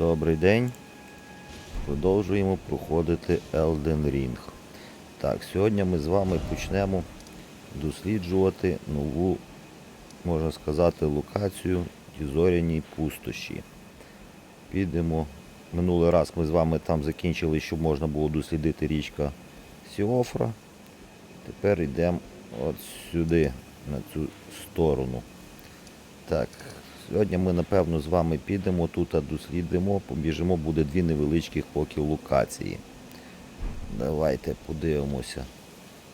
Добрий день. Продовжуємо проходити Elden Ring. Так, сьогодні ми з вами почнемо досліджувати нову, можна сказати, локацію зоряній пустощі. Підемо. Минулий раз ми з вами там закінчили, щоб можна було дослідити річка Сіофра. Тепер йдемо от сюди, на цю сторону. Так, сьогодні ми напевно з вами підемо тут, дослідимо, побіжимо, буде дві невеличких поки локації. Давайте подивимося.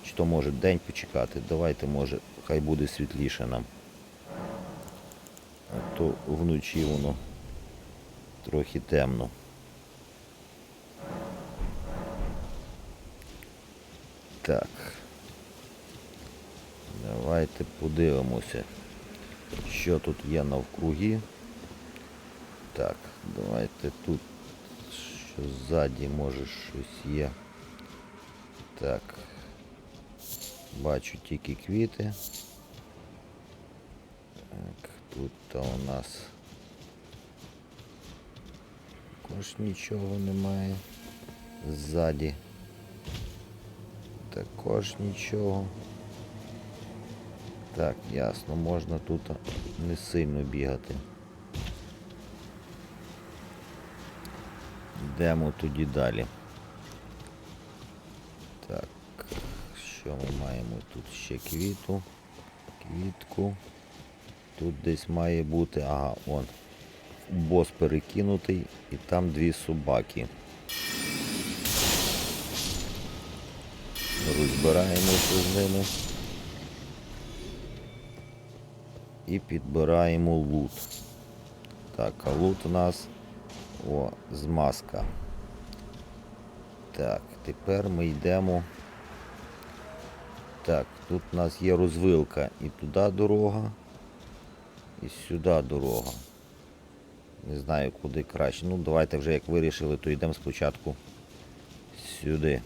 Чи то може день почекати? Давайте, може, хай буде світліше нам. А то вночі воно трохи темно. Так. Давайте подивимося, що тут є навкруги. Так, давайте тут що ззаді може щось є. Так. Бачу тільки квіти. Так, тут то у нас також нічого немає. Ззаді. Також нічого. Так, ясно, можна тут не сильно бігати. Йдемо тоді далі. Так, що ми маємо? Тут ще квіту, квітку. Тут десь має бути, ага, он. Бос перекинутий і там дві собаки. Розбираємося з ними. І підбираємо лут. Так, а лут у нас о, змазка. Так, тепер ми йдемо. Так, тут у нас є розвилка і туди дорога, і сюди дорога. Не знаю куди краще. Ну давайте вже як вирішили, то йдемо спочатку сюди.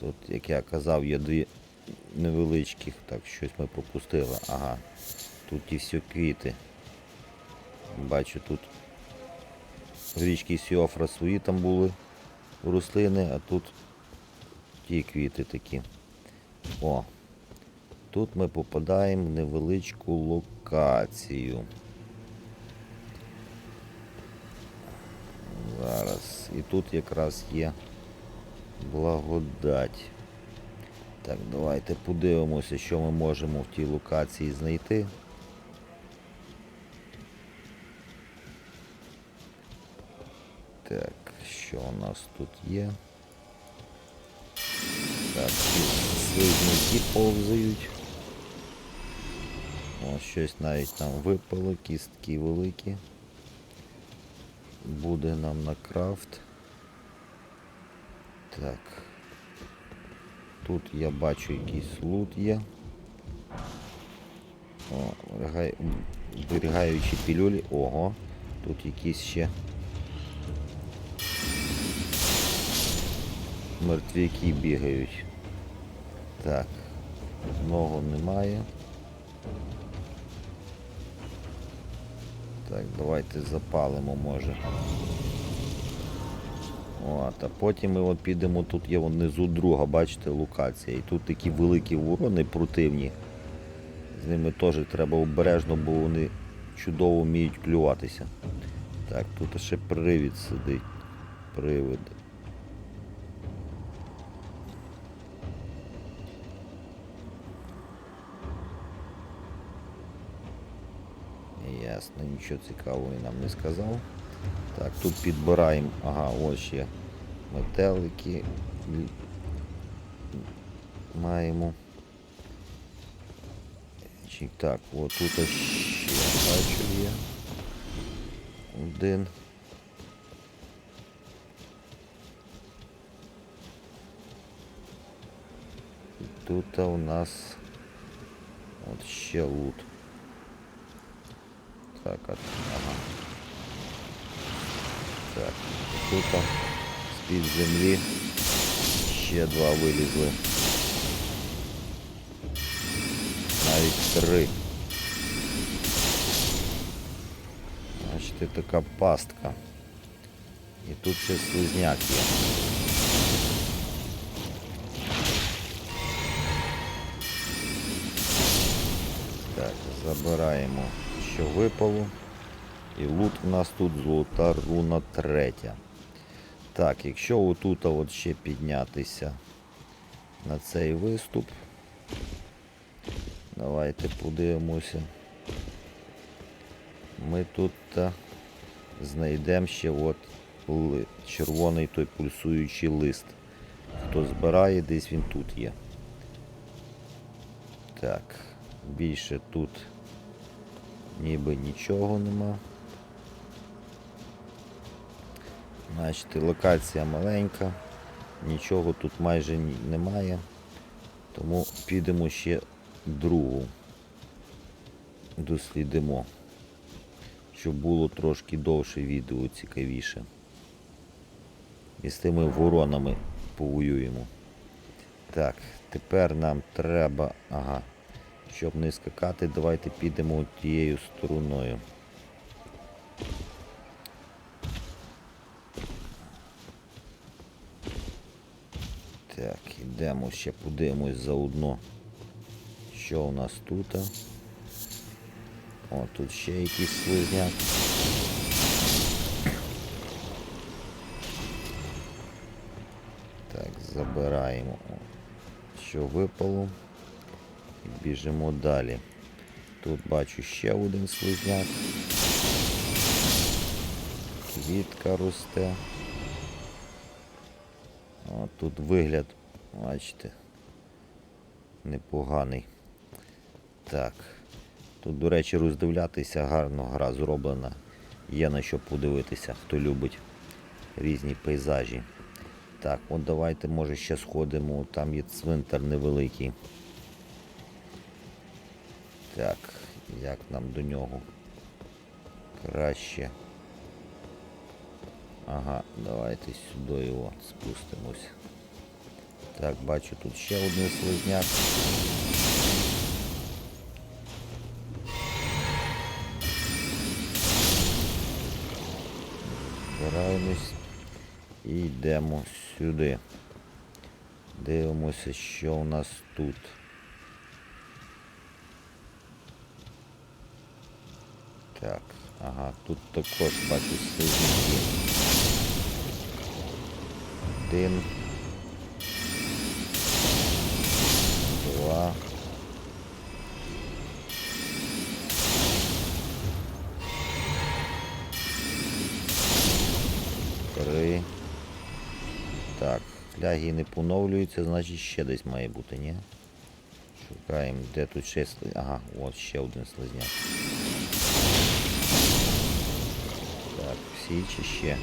Тут, як я казав, є дві невеличких. Так, щось ми пропустили. Ага. Тут і всі квіти. Бачу тут річки Сіофра свої там були рослини, а тут ті квіти такі. О. Тут ми попадаємо в невеличку локацію. Зараз. І тут якраз є благодать. Так, давайте подивимося, що ми можемо в тій локації знайти. Так, що у нас тут є? Так, слизняки повзають. О, щось навіть там випало, кістки великі. Буде нам на крафт. Так. Тут я бачу якийсь лут є. О, вберігай- пілюлі. Ого, тут якісь ще мертвяки бігають. Так, много немає. Так, давайте запалимо може. От, а потім ми от підемо, тут є внизу друга, бачите, локація. І тут такі великі ворони противні. З ними теж треба обережно, бо вони чудово вміють клюватися. Так, тут ще привід сидить. Привид. Ясно, нічого цікавого нам не сказав. Так, тут підбираємо, ага, ось ще метелики маємо. Так, от тут ще бачу є. Один. Тут у нас от ще лут. Так, от, ага. Так, тут там з-під землі ще два вилізли. Навіть три. Значить, бачите, така пастка. І тут ще слизняк є. Так, забираємо, Що випало. І лут у нас тут золота руна третя. Так, якщо отут от ще піднятися на цей виступ. Давайте подивимося. Ми тут знайдемо ще от червоний той пульсуючий лист. Хто збирає, десь він тут є. Так, більше тут ніби нічого нема. Значить, локація маленька, нічого тут майже немає. Тому підемо ще другу. Дослідимо. Щоб було трошки довше відео цікавіше. І з тими воронами повоюємо. Так, тепер нам треба. Ага. Щоб не скакати, давайте підемо тією стороною. Так, ідемо ще подивимось заодно, що у нас тут. О, тут ще якийсь слизняк. Так, забираємо, що випало. Біжимо далі. Тут бачу ще один слизняк. Квітка росте. О, тут вигляд, бачите, непоганий. Так. Тут, до речі, роздивлятися гарно гра зроблена. Є на що подивитися, хто любить різні пейзажі. Так, от давайте, може, ще сходимо. Там є цвинтар невеликий. Так, як нам до нього? Краще. Ага, давайте сюди його спустимось. Так, бачу тут ще один слизняк. Збираємось і йдемо сюди. Дивимося, що у нас тут. Так, ага, тут також бачу. Один. Два. Три. Так, фляги не поновлюються, значить ще десь має бути, ні? Шукаємо, де тут ще. Ага, от ще один слизняк. Так, всі чи ще?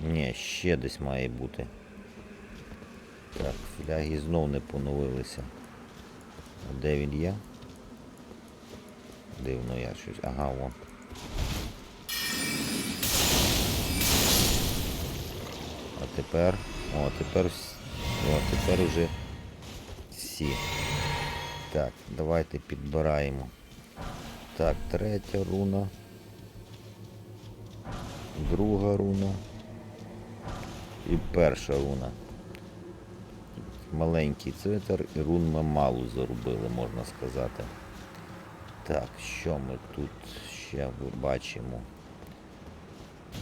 Ні, ще десь має бути. Так, фляги знов не поновилися. А де він є? Дивно я щось. Ага, вон. А тепер. О, тепер. О, тепер уже всі. Так, давайте підбираємо. Так, третя руна. Друга руна. І перша руна. Маленький цвинтар і рун ми мало заробили, можна сказати. Так, що ми тут ще бачимо?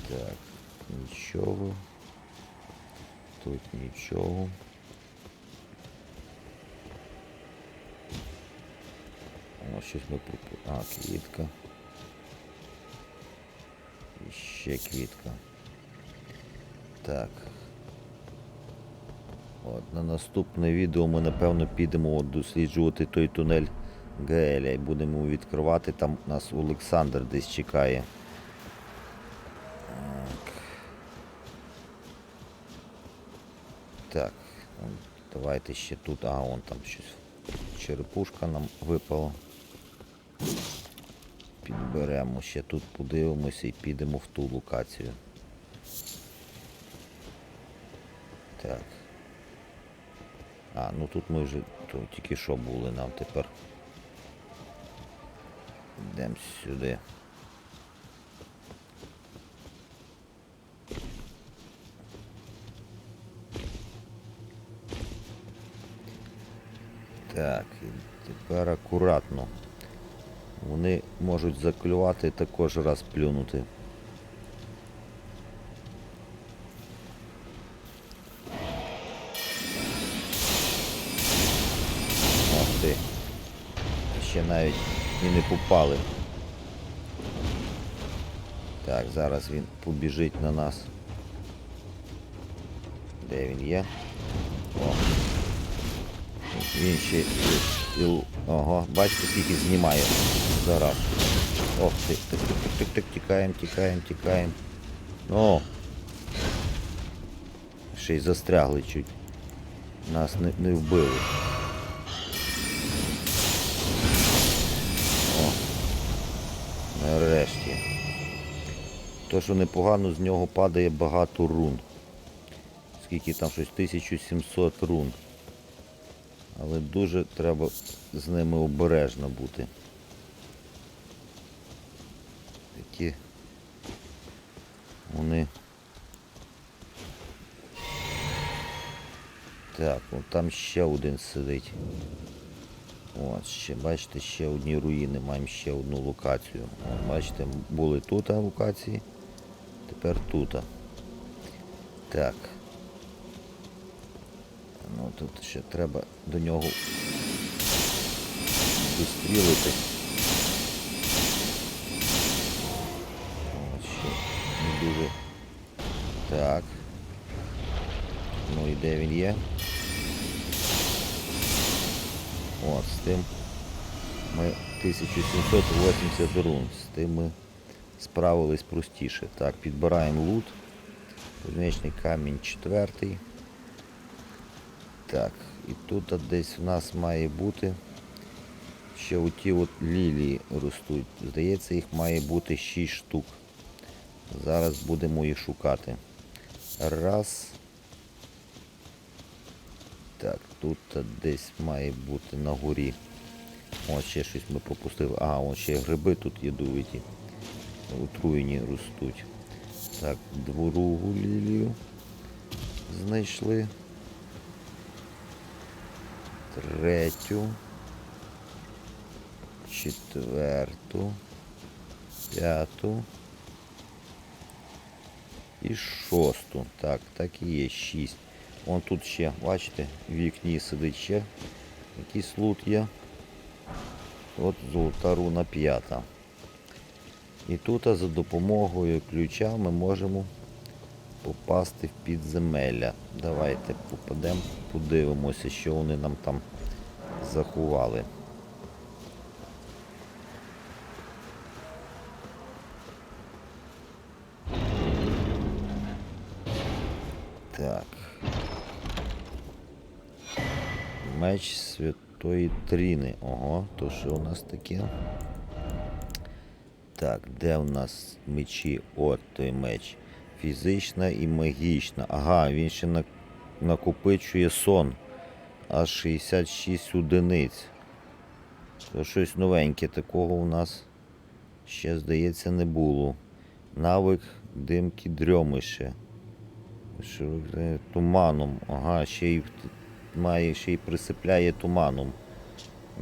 Так, нічого. Тут нічого. О, щось ми пропу... А, квітка. Ще квітка. Так. От, на наступне відео ми напевно підемо досліджувати той тунель Гееля і будемо відкривати. Там нас Олександр десь чекає. Так. Давайте ще тут. А, вон там щось. Черепушка нам випала беремо, ще тут подивимося і підемо в ту локацію. Так. А, ну тут ми вже то, тільки що були нам тепер. Йдемо сюди. Так, і тепер акуратно. Вони можуть заклювати і також раз плюнути. Ох ти. Ще навіть і не попали. Так, зараз він побіжить на нас. Де він є? О. Він ще і, Ого, бачите, скільки знімає зараз. Ох ти, тик, тик, тик, тик, тик, тікаємо, тікаємо, тікаємо. Ну. Ще й застрягли чуть. Нас не, не вбили. О. Нарешті. То, що непогано, з нього падає багато рун. Скільки там щось 1700 рун. Але дуже треба з ними обережно бути. Такі вони. Так, от там ще один сидить. От, ще, бачите, ще одні руїни, маємо ще одну локацію. От, бачите, були тут локації, тепер тут. Так. Ну тут ще треба до нього вистрілити. От ще не дуже. Так. Ну і де він є? От, з тим ми 1780 рун. З тим ми справились простіше. Так, підбираємо лут. Кузнечний камінь четвертий. Так, і тут десь в нас має бути ще оті от лілії ростуть. Здається, їх має бути 6 штук. Зараз будемо їх шукати. Раз. Так, тут десь має бути на горі. О, ще щось ми пропустили. Ага, от ще гриби тут ядовиті. Отруєні ростуть. Так, другу лілію знайшли. Третю. Четверту. П'яту. І шосту. Так, так і є. Шість. Вон тут ще, бачите, в вікні сидить ще. Якийсь лут є. От золота руна п'ята. І тут за допомогою ключа ми можемо попасти в підземелля. Давайте попадемо, подивимося, що вони нам там заховали. Так. Меч Святої Тріни. Ого, то що у нас таке? Так, де у нас мечі? От той меч. Фізична і магічна. Ага, він ще накопичує сон. Аж 66 одиниць. То щось новеньке, такого у нас ще, здається, не було. Навик димки дрьомище. Е, туманом. Ага, ще й має, ще й присипляє туманом.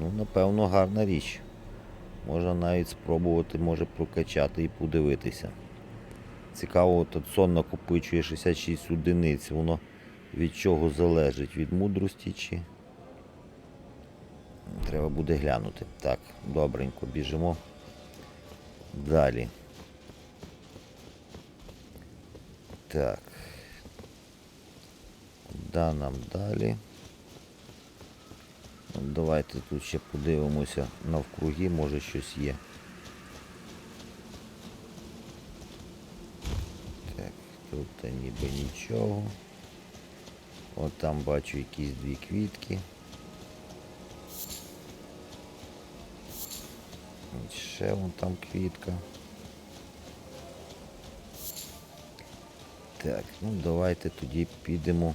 Ну, напевно, гарна річ. Можна навіть спробувати, може прокачати і подивитися. Цікаво, от сон накопичує 66 одиниць. Воно від чого залежить? Від мудрості чи. Треба буде глянути. Так, добренько, біжимо. Далі. Так. Куда нам далі? Давайте тут ще подивимося навкруги, може щось є. Так, тут ніби нічого. От там бачу якісь дві квітки. От Ще вон там квітка. Так, ну давайте тоді підемо.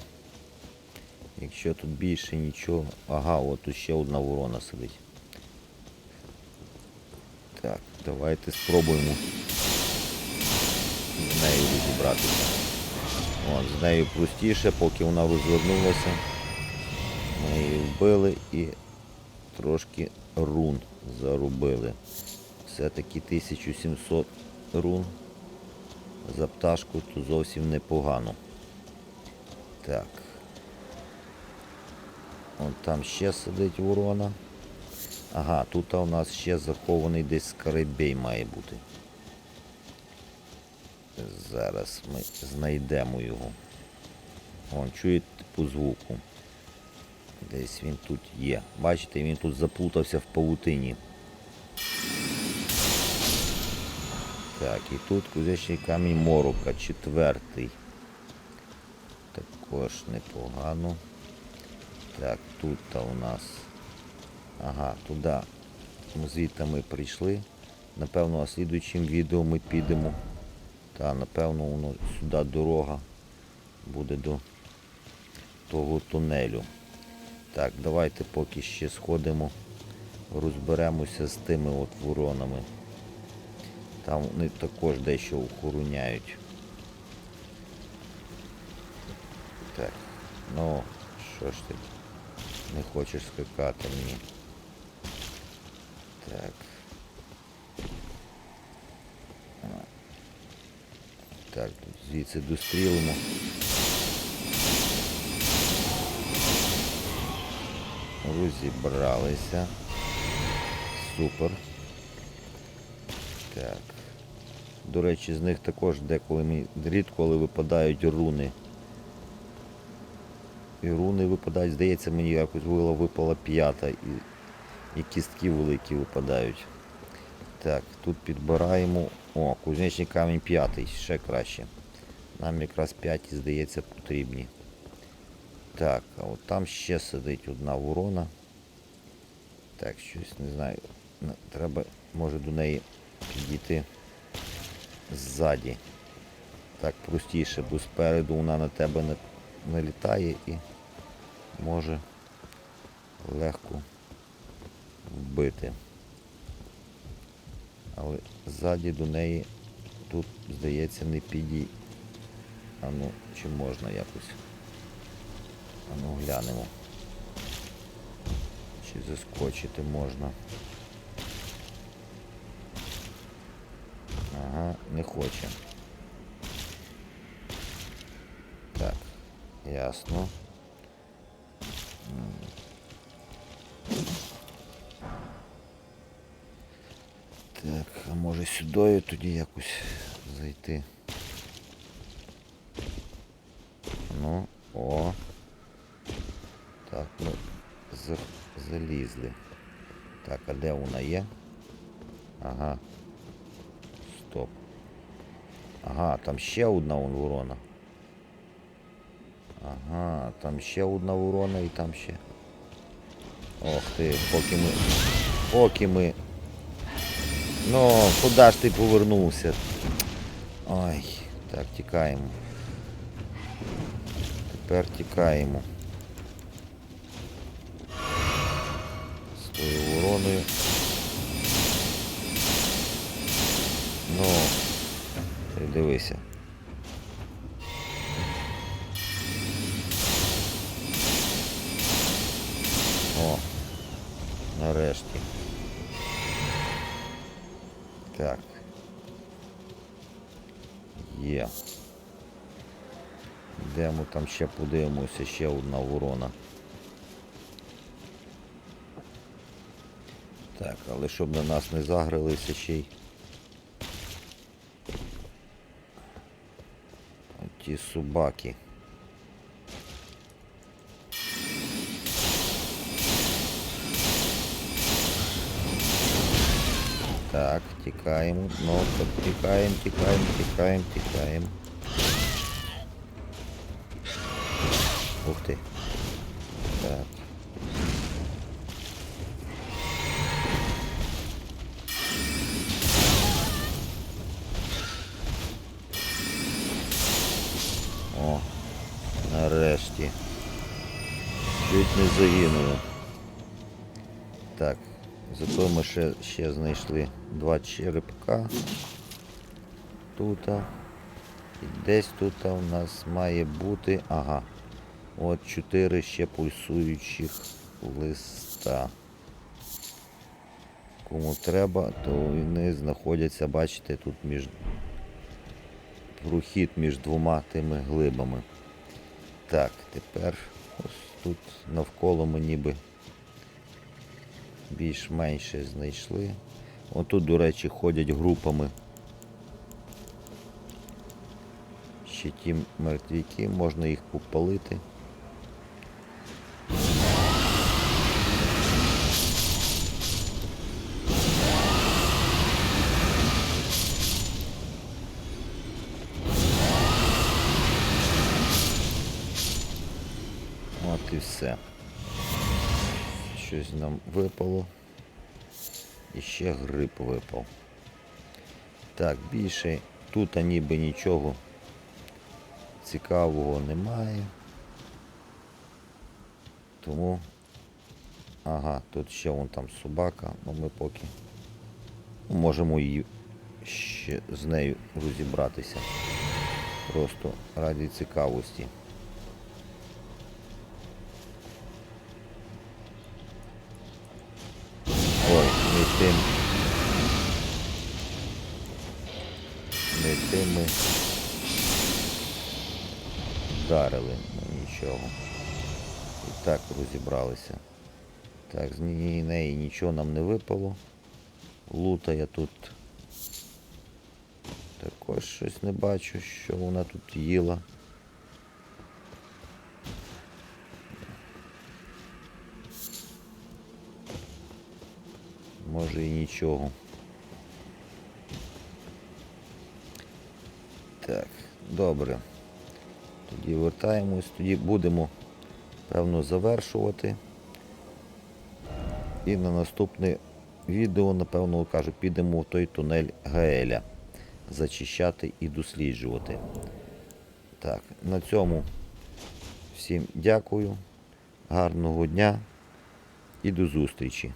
Якщо тут більше нічого. Ага, от тут ще одна ворона сидить. Так, давайте спробуємо з нею розібратися. От, з нею простіше, поки вона розвернулася. Ми її вбили і трошки рун зарубили. Все-таки 1700 рун за пташку то зовсім непогано. Так. Вон там ще сидить ворона. Ага, тут у нас ще захований десь скарибей має бути. Зараз ми знайдемо його. Вон, чуєте по звуку. Десь він тут є. Бачите, він тут заплутався в павутині. Так, і тут кузячий камінь морока, четвертий. Також непогано. Так, тут у нас. Ага, туди. Звідти ми прийшли. Напевно, а слідуючим відео ми підемо. Та, напевно, воно сюди дорога буде до того тунелю. Так, давайте поки ще сходимо, розберемося з тими от воронами. Там вони також дещо охороняють. Так, ну, що ж ти не хочеш скакати мені? Так. А. Так, тут звідси дострілимо. Розібралися. Супер. Так. До речі, з них також деколи рідко, але випадають руни. І руни випадають, здається, мені якось вила випала п'ята і, і кістки великі випадають. Так, тут підбираємо. О, кузнечний камінь п'ятий, ще краще. Нам якраз п'яті, здається, потрібні. Так, а от там ще сидить одна ворона. Так, щось не знаю. Треба, може, до неї підійти ззаді. Так простіше, бо спереду вона на тебе не, налітає і може легко вбити. Але ззаді до неї тут, здається, не підій. А ну, чи можна якось? А ну глянемо. Чи заскочити можна. Ага, не хоче. Так, ясно. Так, а може сюди тоді якось зайти. Ну, о. Так, ну, за, залізли. Так, а де вона є? Ага. Стоп. Ага, там ще одна вон ворона. Ага, там ще одна ворона і там ще. Ох ти, поки ми. Поки ми. Ну, куди ж ти повернувся? Ой, так, тікаємо. Тепер тікаємо. Тою. Ну, ти дивися. О, нарешті. Так. Є. Йдемо там ще подивимося, ще одна ворона. Так, але щоб на нас не загралися ще й. Ті собаки. Так, тікаємо. Ну, так, тікаємо, тікаємо, тікаємо, тікаємо. Чуть загинули. Так, зато ми ще, ще знайшли два черепка. Тут. І десь тут у нас має бути. Ага. От чотири ще пульсуючих листа. Кому треба, то вони знаходяться, бачите, тут між прохід між двома тими глибами. Так, тепер ось тут навколо ми ніби більш-менше знайшли. Отут, до речі, ходять групами. Ще ті мертвіки, можна їх попалити. Все. Щось нам випало. І ще гриб випав. Так, більше тут ніби нічого цікавого немає. Тому. Ага, тут ще вон там собака, ну ми поки можемо її ще з нею розібратися. Просто раді цікавості. Вдарили, ну нічого. І так розібралися. Так, з неї нічого нам не випало. Лута я тут також щось не бачу, що вона тут їла. Може і нічого. Так, добре. Тоді вертаємось, тоді будемо, певно, завершувати. І на наступне відео, напевно, кажу, підемо в той тунель Гаеля. Зачищати і досліджувати. Так, на цьому всім дякую. Гарного дня і до зустрічі.